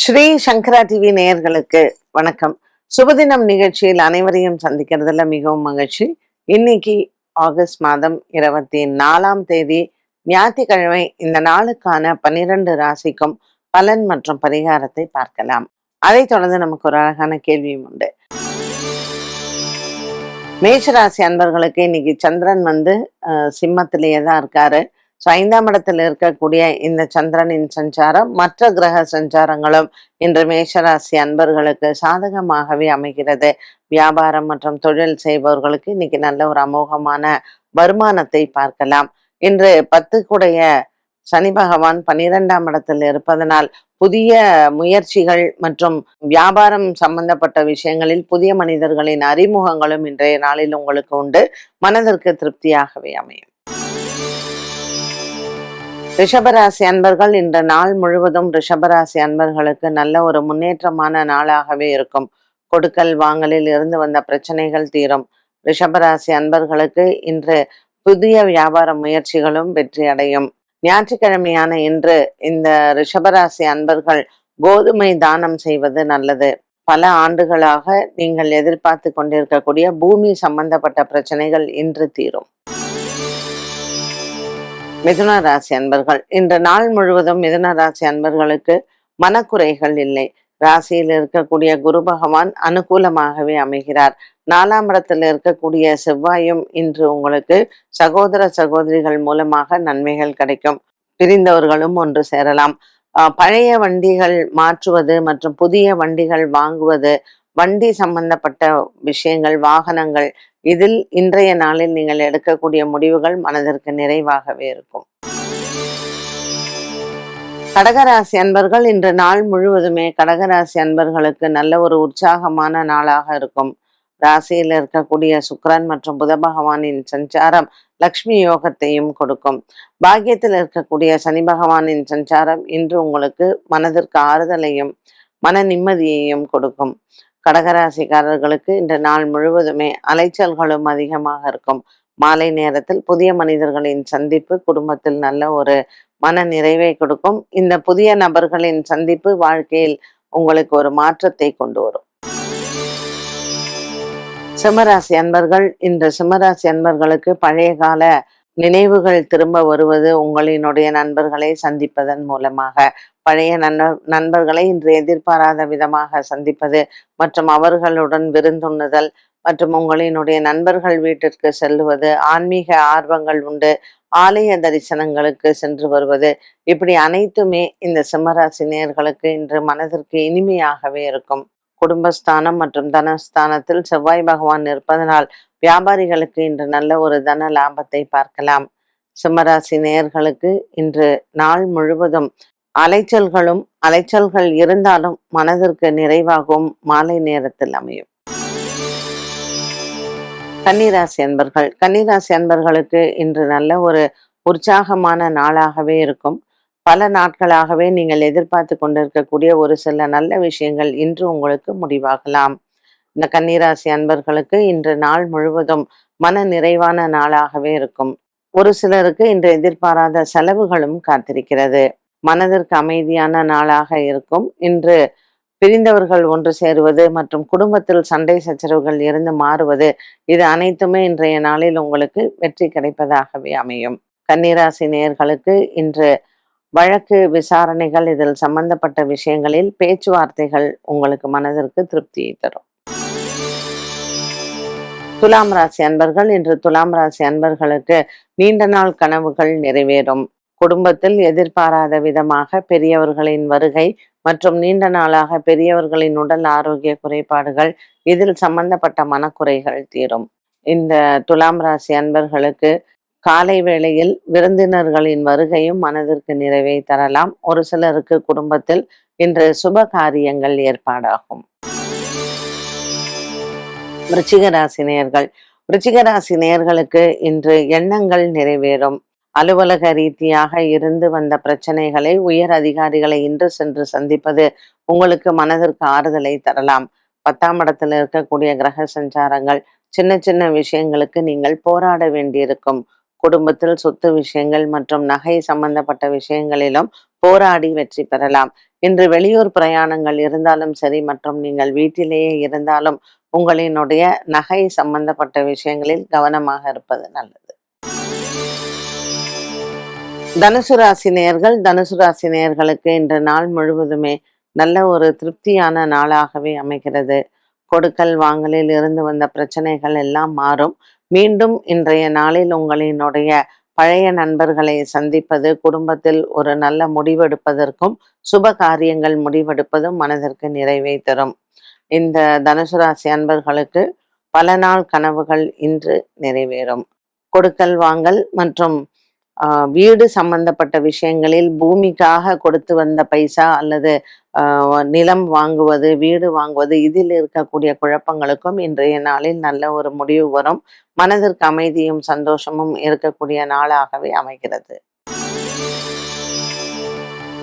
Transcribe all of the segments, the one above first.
ஸ்ரீ சங்கரா TV நேயர்களுக்கு வணக்கம். சுபதினம் நிகழ்ச்சியில் அனைவரையும் சந்திக்கிறதுல மிகவும் மகிழ்ச்சி. இன்னைக்கு ஆகஸ்ட் மாதம் இருபத்தி நாலாம் தேதி ஞாயிற்றுக்கிழமை இந்த நாளுக்கான பன்னிரண்டு ராசிக்கும் பலன் மற்றும் பரிகாரத்தை பார்க்கலாம். அதைத் தொடர்ந்து நமக்கு ஒரு அழகான கேள்வியும் உண்டு. மேஷராசி அன்பர்களுக்கு இன்னைக்கு சந்திரன் வந்து சிம்மத்திலேயே தான் இருக்காரு. ஸோ ஐந்தாம் இடத்தில் இருக்கக்கூடிய இந்த சந்திரனின் சஞ்சாரம் மற்ற கிரக சஞ்சாரங்களும் இன்று மேஷராசி அன்பர்களுக்கு சாதகமாகவே அமைகிறது. வியாபாரம் மற்றும் தொழில் செய்பவர்களுக்கு இன்னைக்கு நல்ல ஒரு அமோகமான வருமானத்தை பார்க்கலாம். இன்று பத்துக்குடைய சனி பகவான் பன்னிரெண்டாம் இடத்தில் இருப்பதனால் புதிய முயற்சிகள் மற்றும் வியாபாரம் சம்பந்தப்பட்ட விஷயங்களில் புதிய மனிதர்களின் அறிமுகங்களும் இன்றைய நாளில் உங்களுக்கு உண்டு. மனதிற்கு திருப்தியாகவே அமையும். ரிஷபராசி அன்பர்கள் இன்று நாள் முழுவதும் ரிஷபராசி அன்பர்களுக்கு நல்ல ஒரு முன்னேற்றமான நாளாகவே இருக்கும். கொடுக்கல் வாங்கலில் இருந்து வந்த பிரச்சனைகள் தீரும். ரிஷபராசி அன்பர்களுக்கு இன்று புதிய வியாபார முயற்சிகளும் வெற்றி அடையும். ஞாயிற்றுக்கிழமையான இன்று இந்த ரிஷபராசி அன்பர்கள் கோதுமை தானம் செய்வது நல்லது. பல ஆண்டுகளாக நீங்கள் எதிர்பார்த்து கொண்டிருக்கக்கூடிய பூமி சம்பந்தப்பட்ட பிரச்சனைகள் இன்று தீரும். மிதுன ராசி அன்பர்கள் இன்று நாள் முழுவதும் மிதுன ராசி அன்பர்களுக்கு மனக்குறைகள் இல்லை. ராசியில் இருக்கக்கூடிய குரு பகவான் அனுகூலமாகவே அமைகிறார். நாலாம் இடத்தில் இருக்கக்கூடிய செவ்வாயும் இன்று உங்களுக்கு சகோதர சகோதரிகள் மூலமாக நன்மைகள் கிடைக்கும். பிரிந்தவர்களும் ஒன்று சேரலாம். பழைய வண்டிகள் மாற்றுவது மற்றும் புதிய வண்டிகள் வாங்குவது வண்டி சம்பந்தப்பட்ட விஷயங்கள் வாகனங்கள் இதில் இன்றைய நாளில் நீங்கள் எடுக்கக்கூடிய முடிவுகள் மனதிற்கு நிறைவாகவே இருக்கும். கடகராசி அன்பர்கள் இன்று நாள் முழுவதுமே கடகராசி அன்பர்களுக்கு நல்ல ஒரு உற்சாகமான நாளாக இருக்கும். ராசியில் இருக்கக்கூடிய சுக்ரன் மற்றும் புத பகவானின் சஞ்சாரம் லக்ஷ்மி யோகத்தையும் கொடுக்கும். பாக்கியத்தில் இருக்கக்கூடிய சனி பகவானின் சஞ்சாரம் இன்று உங்களுக்கு மனதிற்கு ஆறுதலையும் மன நிம்மதியையும் கொடுக்கும். கடகராசிக்காரர்களுக்கு இன்று நாள் முழுவதுமே அலைச்சல்களும் அதிகமாக இருக்கும். மாலை நேரத்தில் புதிய மனிதர்களின் சந்திப்பு குடும்பத்தில் நல்ல ஒரு மன நிறைவை கொடுக்கும். இந்த புதிய நபர்களின் சந்திப்பு வாழ்க்கையில் உங்களுக்கு ஒரு மாற்றத்தை கொண்டு வரும். சிம்மராசி அன்பர்கள் இன்று சிம்மராசி அன்பர்களுக்கு பழைய கால நினைவுகள் திரும்ப வருவது உங்களினுடைய நண்பர்களை சந்திப்பதன் மூலமாக பழைய நண்பர் நண்பர்களை இன்று எதிர்பாராத விதமாக சந்திப்பது மற்றும் அவர்களுடன் விருந்துண்ணுதல் மற்றும் உங்களினுடைய நண்பர்கள் வீட்டிற்கு செல்லுவது ஆன்மீக ஆர்வங்கள் உண்டு ஆலய தரிசனங்களுக்கு சென்று வருவது இப்படி அனைத்துமே இந்த சிம்மராசினியர்களுக்கு இன்று மனதிற்கு இனிமையாகவே இருக்கும். குடும்பஸ்தானம் மற்றும் தனஸ்தானத்தில் செவ்வாய் பகவான் இருப்பதனால் வியாபாரிகளுக்கு இன்று நல்ல ஒரு தன லாபத்தை பார்க்கலாம். சிம்மராசி நேயர்களுக்கு இன்று நாள் முழுவதும் அலைச்சல்களும் அலைச்சல்கள் இருந்தாலும் மனதிற்கு நிறைவாகவும் மாலை நேரத்தில் அமையும். கன்னிராசி அன்பர்கள் கன்னிராசி அன்பர்களுக்கு இன்று நல்ல ஒரு உற்சாகமான நாளாகவே இருக்கும். பல நாட்களாகவே நீங்கள் எதிர்பார்த்து கொண்டிருக்கக்கூடிய ஒரு சில நல்ல விஷயங்கள் இன்று உங்களுக்கு முடிவாகலாம். இந்த கன்னிராசி அன்பர்களுக்கு இன்று நாள் முழுவதும் மன நிறைவான நாளாகவே இருக்கும். ஒரு சிலருக்கு இன்று எதிர்பாராத செலவுகளும் காத்திருக்கிறது. மனதிற்கு அமைதியான நாளாக இருக்கும். இன்று பிரிந்தவர்கள் ஒன்று சேருவது மற்றும் குடும்பத்தில் சண்டை சச்சரவுகள் இருந்து மாறுவது இது அனைத்துமே இன்றைய நாளில் உங்களுக்கு வெற்றி கிடைப்பதாகவே அமையும். கன்னிராசி நேர்களுக்கு இன்று வழக்கு விசாரணைகள் இதில் சம்பந்தப்பட்ட விஷயங்களில் பேச்சுவார்த்தைகள் உங்களுக்கு மனதிற்கு திருப்தியை தரும். துலாம் ராசி அன்பர்கள் இன்று துலாம் ராசி அன்பர்களுக்கு நீண்ட நாள் கனவுகள் நிறைவேறும். குடும்பத்தில் எதிர்பாராத விதமாக பெரியவர்களின் வருகை மற்றும் நீண்ட நாளாக பெரியவர்களின் உடல் ஆரோக்கிய குறைபாடுகள் இதில் சம்பந்தப்பட்ட மனக்குறைகள் தீரும். இந்த துலாம் ராசி அன்பர்களுக்கு காலை வேளையில் விருந்தினர்களின் வருகையும் மனதிற்கு நிறைவை தரலாம். ஒரு சிலருக்கு குடும்பத்தில் இன்று சுப காரியங்கள் ஏற்பாடாகும். விருச்சிக ராசி நேர்கள் விருச்சிக ராசி நேர்களுக்கு இன்று எண்ணங்கள் நிறைவேறும். அலுவலக ரீதியாக இருந்து வந்த பிரச்சனைகளை உயர் அதிகாரிகளை இன்று சென்று சந்திப்பது உங்களுக்கு மனதிற்கு ஆறுதலை தரலாம். பத்தாம் இடத்தில் இருக்கக்கூடிய கிரக சஞ்சாரங்கள் சின்ன சின்ன விஷயங்களுக்கு நீங்கள் போராட வேண்டியிருக்கும். குடும்பத்தில் சொத்து விஷயங்கள் மற்றும் நகை சம்பந்தப்பட்ட விஷயங்களிலும் போராடி வெற்றி பெறலாம். இன்று வெளியூர் பிரயாணங்கள் இருந்தாலும் சரி மற்றும் நீங்கள் வீட்டிலேயே இருந்தாலும் உங்களினுடைய நகை சம்பந்தப்பட்ட விஷயங்களில் கவனமாக இருப்பது நல்லது. தனுசு ராசி நேர்கள் தனுசு ராசி நேர்களுக்கு இன்று நாள் முழுவதுமே நல்ல ஒரு திருப்தியான நாளாகவே அமைகிறது. கொடுக்கல் வாங்கலில் இருந்து வந்த பிரச்சனைகள் எல்லாம் மாறும். மீண்டும் இன்றைய நாளில் உங்களினுடைய பழைய நண்பர்களை சந்திப்பது குடும்பத்தில் ஒரு நல்ல முடிவெடுப்பதற்கும் சுப காரியங்கள் முடிவெடுப்பதும் மனதிற்கு நிறைவை தரும். இந்த தனுசு ராசி அன்பர்களுக்கு பல நாள் கனவுகள் இன்று நிறைவேறும். கொடுக்கல் வாங்கல் மற்றும் ஆஹ், வீடு சம்பந்தப்பட்ட விஷயங்களில் பூமிக்காக கொடுத்து வந்த பைசா அல்லது நிலம் வாங்குவது வீடு வாங்குவது இதில் இருக்கக்கூடிய குழப்பங்களுக்கும் இன்றைய நாளில் நல்ல ஒரு முடிவு வரும். மனதிற்கு அமைதியும் சந்தோஷமும் இருக்கக்கூடிய நாளாகவே அமைகிறது.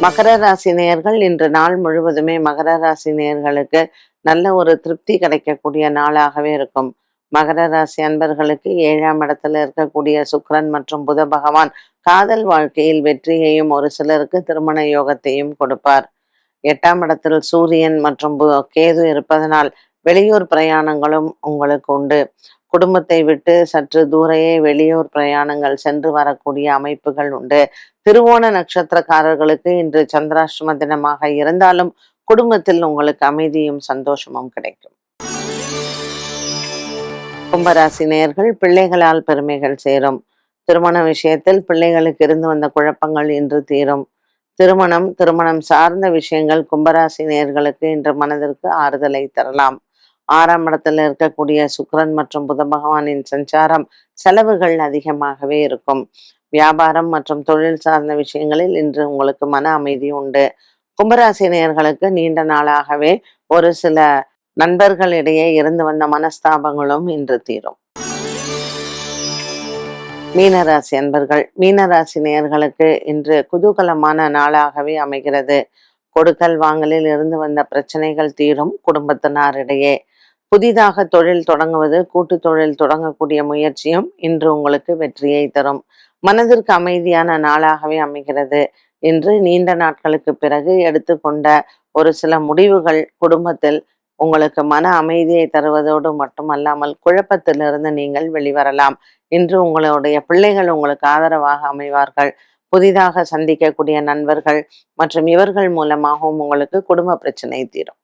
மகர ராசி நேர்கள் இன்று நாள் முழுவதுமே மகர ராசி நேர்களுக்கு நல்ல ஒரு திருப்தி கிடைக்கக்கூடிய நாளாகவே இருக்கும். மகர ராசி அன்பர்களுக்கு ஏழாம் இடத்துல இருக்கக்கூடிய சுக்ரன் மற்றும் புத பகவான் காதல் வாழ்க்கையில் வெற்றியையும் ஒரு சிலருக்கு திருமண யோகத்தையும் கொடுப்பார். எட்டாம் இடத்தில் சூரியன் மற்றும் பு- கேது இருப்பதனால் வெளியூர் பிரயாணங்களும் உங்களுக்கு உண்டு. குடும்பத்தை விட்டு சற்று தூரையே வெளியூர் பிரயாணங்கள் சென்று வரக்கூடிய அமைப்புகள் உண்டு. திருவோண நட்சத்திரக்காரர்களுக்கு இன்று சந்திராஷ்டம தினமாக இருந்தாலும் குடும்பத்தில் உங்களுக்கு அமைதியும் சந்தோஷமும் கிடைக்கும். கும்பராசி நேர்கள் பிள்ளைகளால் பெருமைகள் சேரும். திருமண விஷயத்தில் பிள்ளைகளுக்கு இருந்து வந்த குழப்பங்கள் இன்று தீரும். திருமணம் திருமணம் சார்ந்த விஷயங்கள் கும்பராசி நேர்களுக்கு இன்று மனதிற்கு ஆறுதலை தரலாம். ஆறாம் இடத்துல இருக்கக்கூடிய சுக்கரன் மற்றும் புத பகவானின் சஞ்சாரம் செலவுகள் அதிகமாகவே இருக்கும். வியாபாரம் மற்றும் தொழில் சார்ந்த விஷயங்களில் இன்று உங்களுக்கு மன அமைதி உண்டு. கும்பராசி நேயர்களுக்கு நீண்ட நாளாகவே ஒரு சில நண்பர்களிடையே இருந்து வந்த மனஸ்தாபங்களும் இன்று தீரும். மீனராசி அன்பர்கள் மீனராசி நேயர்களுக்கு இன்று குதூகலமான நாளாகவே அமைகிறது. கொடுக்கல் வாங்கலில் இருந்து வந்த பிரச்சனைகள் தீரும் குடும்பத்தினரிடையே. புதிதாக தொழில் தொடங்குவது கூட்டு தொழில் தொடங்கக்கூடிய முயற்சியும் இன்று உங்களுக்கு வெற்றியை தரும். மனதிற்கு அமைதியான நாளாகவே அமைகிறது. இன்று நீண்ட நாட்களுக்கு பிறகு எடுத்துக்கொண்ட ஒரு சில முடிவுகள் குடும்பத்தில் உங்களுக்கு மன அமைதியை தருவதோடு மட்டுமல்லாமல் குழப்பத்திலிருந்து நீங்கள் வெளிவரலாம். இன்று உங்களுடைய பிள்ளைகள் உங்களுக்கு ஆதரவாக அமைவார்கள். புதிதாக சந்திக்கக்கூடிய நண்பர்கள் மற்றும் இவர்கள் மூலமாகவும் உங்களுக்கு குடும்ப பிரச்சனை தீரும்.